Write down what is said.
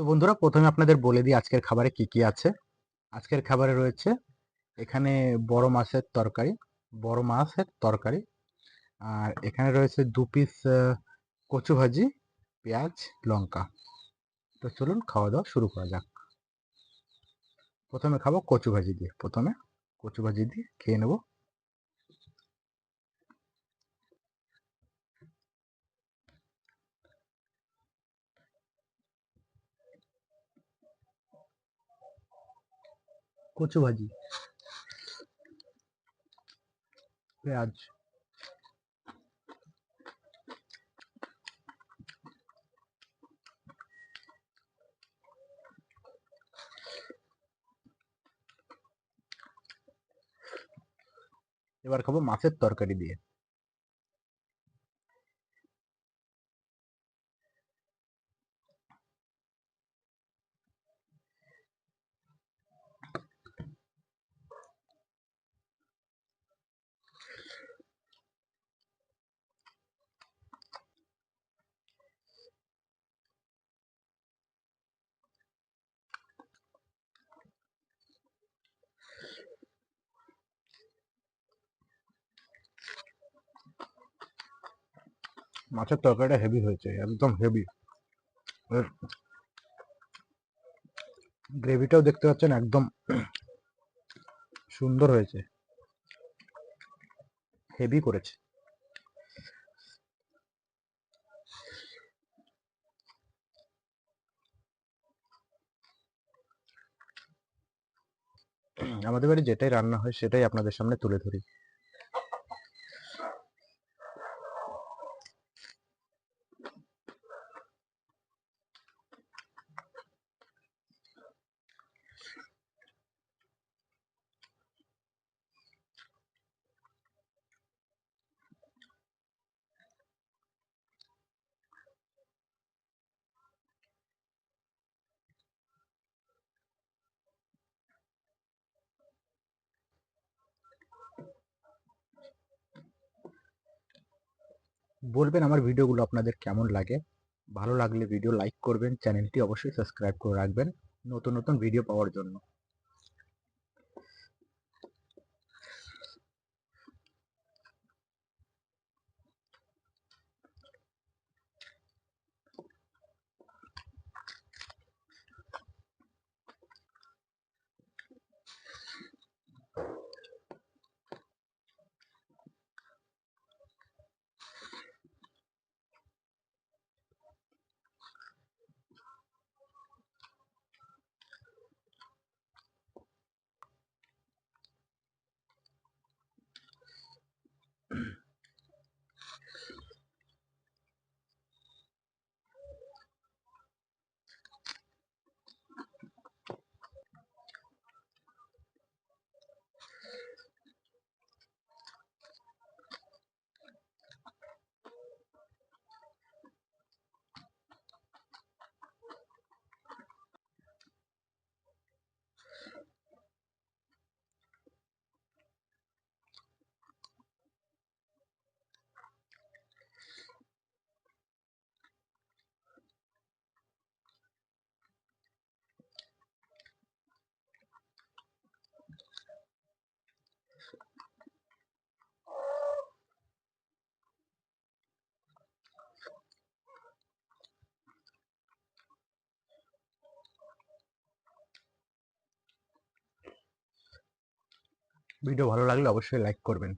তো বন্ধুরা, প্রথমে আপনাদের বলে দিই আজকের খাবারে কি কি আছে। আজকের খাবারে রয়েছে এখানে বড় মাছের তরকারি, বড় মাছের তরকারি। আর এখানে রয়েছে দু পিস কচু ভাজি, পেঁয়াজ, লঙ্কা। তো চলুন খাওয়া দাওয়া শুরু করা যাক। প্রথমে খাব কচু ভাজি দিয়ে। প্রথমে কচু ভাজি দিয়ে খেয়ে নেব। কচু ভাজি। পেঁয়াজ। এবার খাব মাছের তরকারি দিয়ে। মাছের তরকারিটা হেভি হয়েছে, একদম হেভি গ্রেভিটাও দেখতে পাচ্ছেন, একদম সুন্দর হয়েছে। হেভি করেছে। আমাদের বাড়ি যেটাই রান্না হয়, সেটাই আপনাদের সামনে তুলে ধরি। বলবেন আমার ভিডিওগুলো আপনাদের কেমন লাগে? ভালো লাগলে ভিডিও লাইক করবেন চ্যানেলটি অবশ্যই সাবস্ক্রাইব করে রাখবেন। নতুন নতুন ভিডিও পাওয়ার জন্য। ভিডিও ভালো লাগলে অবশ্যই লাইক করবেন।